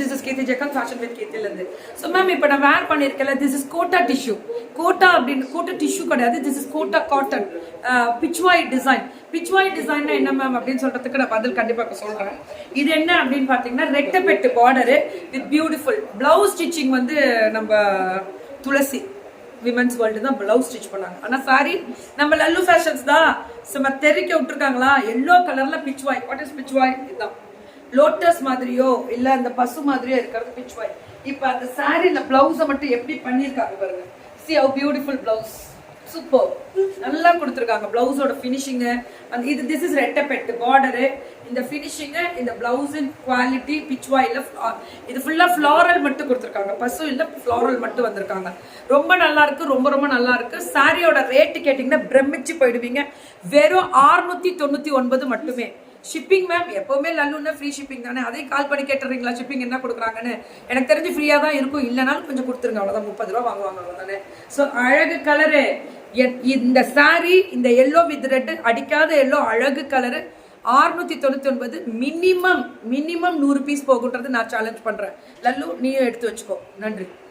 This is Keerthi Jegan fashion with கீர்த்திலேருந்து so ma'am இப்போ நான் wear பண்ணியிருக்கல this is Kota tissue Kota அப்படின்னு Kota tissue கிடையாது. This is Kota cotton pichwai design pichwai டிசைன்னா என்ன ma'am அப்படின்னு சொல்றதுக்கு நான் பதில் கண்டிப்பாக சொல்றேன். இது என்ன அப்படின்னு பார்த்தீங்கன்னா ரெட்டப்பெட்டு border with beautiful blouse stitching வந்து நம்ம துளசி. விமன்ஸ் வேர்ல்டு தான் பிளவுஸ் ஸ்டிச் பண்ணாங்க. ஆனா சாரி நம்ம லல்லு ஃபேஷன்ஸ் தான் சும்மா தெறிக்க விட்டுருக்காங்களா? எல்லோ கலர்ல பிச்வாய் வாட் இஸ் பிச்வாய் இதுதான். லோட்டஸ் மாதிரியோ இல்ல அந்த பசு மாதிரியோ இருக்கிறது பிச்வாய் இப்ப அந்த சாரில ப்ளவுஸை மட்டும் எப்படி பண்ணியிருக்காங்க பாருங்க. See how beautiful blouse super நல்லா கொடுத்துருக்காங்க பிளவுஸோட ஃபினிஷிங்கு அந்த இது திஸ் இஸ் ரெட்டப்பெட்டு பார்டரு இந்த ஃபினிஷிங்கு இந்த ப்ளவுஸின் குவாலிட்டி பிச்வாயில் இது ஃபுல்லாக ஃப்ளாரல் மட்டும் கொடுத்துருக்காங்க. பசு இல்லை ஃப்ளாரல் மட்டும் வந்திருக்காங்க. ரொம்ப நல்லா இருக்கு ரொம்ப ரொம்ப நல்லா இருக்கு. சாரியோட ரேட்டு கேட்டிங்கன்னா பிரமிச்சு போயிடுவீங்க. வெறும் ஆறுநூத்தி தொண்ணூற்றி ஒன்பது மட்டுமே. ஷிப்பிங் மேம் எப்போவுமே லல்லுன்னா ஃப்ரீ ஷிப்பிங் தானே? அதே கால் பண்ணி கேட்டுறீங்களா? ஷிப்பிங் என்ன கொடுக்குறாங்கன்னு? எனக்கு தெரிஞ்சு ஃப்ரீயாக தான் இருக்கும். இல்லைனாலும் கொஞ்சம் கொடுத்துருங்க. அவ்வளோதான் முப்பது ரூபா வாங்குவாங்க. அவ்வளோதானே ஸோ அழகு கலரு இந்த சாரீ இந்த எல்லோ வித் ரெட்டு அடிக்காத எல்லோ அழகு கலரு ஆறுநூற்றி தொண்ணூற்றி ஒன்பது மினிமம் மினிமம் நூறு பீஸ் போகுன்றது நான் சேலஞ்ச் பண்ணுறேன் லல்லு நீயும் எடுத்து வச்சுக்கோ. நன்றி.